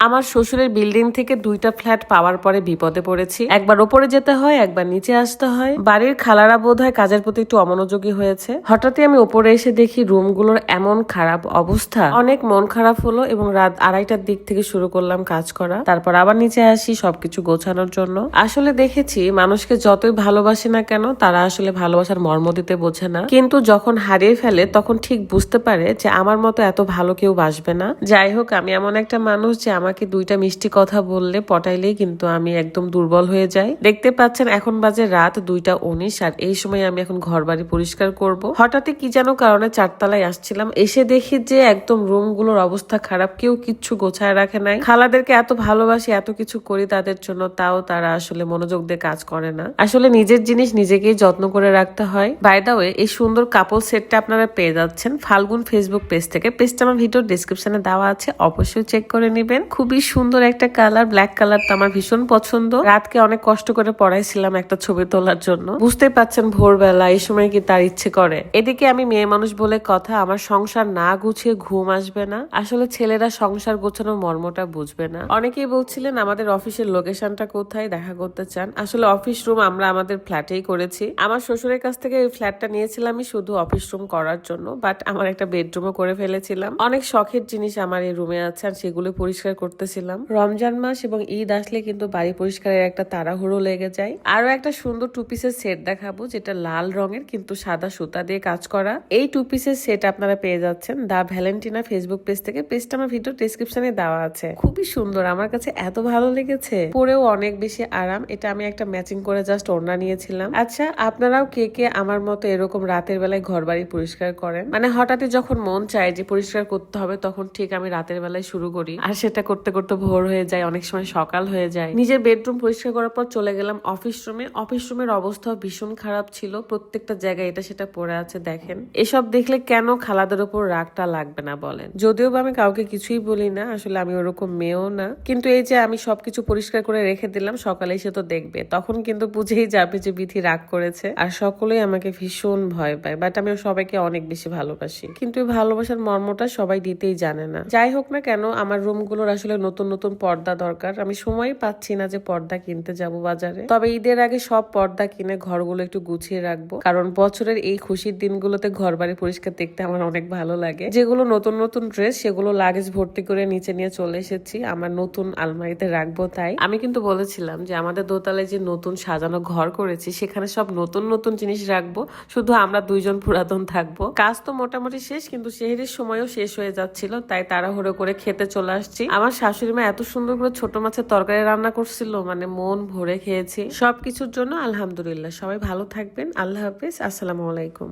আমার শ্বশুরের বিল্ডিং থেকে দুইটা ফ্ল্যাট পাওয়ার পরে বিপদে পড়েছি। একবার ওপরে যেতে হয়, একবার নিচে আসতে হয়। বাড়ির খালারা বোধ হয় কাজের প্রতি একটু অমনোযোগী হয়েছে। হঠাৎই আমি ওপরে এসে দেখি রুমগুলোর এমন খারাপ অবস্থা। অনেক মন খারাপ হলো এবং রাত আড়াইটার দিক থেকে শুরু করলাম কাজ করা। তারপর আবার নিচে আসি সবকিছু গোছানোর জন্য। আসলে দেখেছি, মানুষকে যতই ভালোবাসি না কেন, তারা আসলে ভালোবাসার মর্ম দিতে বোঝে না। কিন্তু যখন হারিয়ে ফেলে, তখন ঠিক বুঝতে পারে যে আমার মতো এত ভালো কেউ বাসবে না। যাই হোক, আমি এমন একটা মানুষ যে আমাকে দুইটা মিষ্টি কথা বললে পটাইলেই কিন্তু আমি একদম দুর্বল হয়ে যাই। দেখতে পাচ্ছেন, এখন বাজে রাত দুইটা উনিশ আর এই সময় আমি এখন ঘর বাড়ি পরিষ্কার করব। হঠাৎই কি যেন কারণে চারতলায় আসছিলাম, এসে দেখি যে একদম রুমগুলোর অবস্থা খারাপ, কেউ কিচ্ছু গোছায় রাখে নাই। খালাদেরকে এত ভালোবাসি, এত কিছু করি তাদের জন্য, তাও তারা আসলে মনোযোগ দিয়ে কাজ করে না। আসলে নিজের জিনিস নিজেকেই যত্ন করে রাখতে হয়। বাই দা ওয়ে এই সুন্দর কাপড় সেটটা আপনারা পেয়ে যাচ্ছেন। ফাল্গুন ফেসবুক পেজ থেকে, পেজটা আমার ভিডিওর ডিসক্রিপশনে দেওয়া আছে, অবশ্যই চেক করে নেবেন। খুবই সুন্দর একটা কালার ব্ল্যাক কালার তো আমার ভীষণ পছন্দ। রাতকে অনেক কষ্ট করে পড়াইছিলাম একটা ছবি তোলার জন্য। বুঝতেই পাচ্ছেন ভোরবেলা, এই সময় কি তার ইচ্ছে করে। এদিকে আমি মেয়ে মানুষ বলে কথা, আমার সংসার না গুছিয়ে ঘুম আসবে না। আসলে ছেলেরা সংসার গোছানোর মর্মটা বুঝবে না। অনেকেই বলছিলেন, আমাদের অফিসের লোকেশনটা কোথায়? দেখা করতে চান? আসলে অফিস রুম আমরা আমাদের ফ্ল্যাটেই করেছি। আমার শ্বশুরের কাছ থেকে এই ফ্ল্যাটটা নিয়েছিলামই শুধু অফিস রুম করার জন্য বাট আমার একটা বেডরুমও করে ফেলেছিলাম। অনেক শখের জিনিস আমার এই রুমে আছে, আর সেগুলো পরিষ্কার করতেছিলাম। রমজান মাস এবং ঈদ আসলে কিন্তু বাড়ি পরিষ্কারের একটা তাড়াহুড়ো লেগে যায়। আরও একটা সুন্দর টু পিসের সেট দেখাবো, যেটা লাল রঙের কিন্তু সাদা সুতা দিয়ে কাজ করা। এই টু পিসের সেট আপনারা পেয়ে যাচ্ছেন দা ভ্যালেন্টিনা ফেসবুক পেজ থেকে। পেজটা আমার ভিডিও ডিসক্রিপশনে দেওয়া আছে। খুবই সুন্দর, আমার কাছে এত ভালো লেগেছে। পরেও অনেক বেশি আরাম। এটা আমি একটা ম্যাচিং করে জাস্ট ওড়না নিয়েছিলাম। আচ্ছা আপনারাও কে কে আমার মতো এরকম রাতের বেলায় ঘর বাড়ি পরিষ্কার করেন? মানে হঠাৎই যখন মন চায় যে পরিষ্কার করতে হবে, তখন ঠিক আমি রাতের বেলায় শুরু করি। আর সেটা করতে করতে করতে ভোর হয়ে যায়, অনেক সময় সকাল হয়ে যায়। নিজের বেডরুম পরিষ্কার করার পর চলে গেলাম অফিস রুমে অফিস রুমের অবস্থা ভীষণ খারাপ ছিল, প্রত্যেকটা জায়গায় এটা সেটা পড়ে আছে দেখেন। এসব দেখলে কেন খালাদের উপর রাগটা লাগবে না বলেন? যদিও বা আমি কাউকে কিছুই বলি না, আসলে আমি ওরকম মেয়েও না। কিন্তু এই যে আমি সবকিছু পরিষ্কার করে রেখে দিলাম, সকালে সে তো দেখবে। তখন কিন্তু বুঝেই যাবে যে বিধি রাগ করেছে। আর সকলেই আমাকে ভীষণ ভয় পায় বাট আমি সবাইকে অনেক বেশি ভালোবাসি। কিন্তু ভালোবাসার মর্মটা সবাই দিতেই জানে না। যাই হোক না কেন, আমার রুমগুলোর আসলে নতুন নতুন পর্দা দরকার। আমি সময় পাচ্ছি না যে পর্দা কিনতে যাব বাজারে। তবে ঈদের আগে সব পর্দা কিনে ঘরগুলো একটু গুছিয়ে রাখব। কারণ বছরের এই খুশির দিনগুলোতে ঘর বাড়ি পরিষ্কার দেখতে আমার অনেক ভালো লাগে। যেগুলো নতুন নতুন ড্রেস, সেগুলো লাগেজ ভর্তি করে নিচে নিয়ে চলে এসেছি। আমার নতুন আলমারিতে রাখব তাই। আমি কিন্তু বলেছিলাম যে আমাদের দোতলায় যে নতুন সাজানো ঘর করেছি, সেখানে সব নতুন নতুন জিনিস রাখব। শুধু আমরা দুইজন পুরাতন থাকব। কাজ তো মোটামুটি শেষ, কিন্তু সেহেরির সময়ও শেষ হয়ে যাচ্ছিল, তাই তাড়াহুড়ো করে খেতে চলে আসছি। আমার শাশুড়ি মা এত সুন্দর করে ছোট মাছের তরকারি রান্না করছিল মানে মন ভরে খেয়েছি। সবকিছুর জন্য আলহামদুলিল্লাহ। সবাই ভালো থাকবেন। আল্লাহ হাফিজ। আসসালামু আলাইকুম।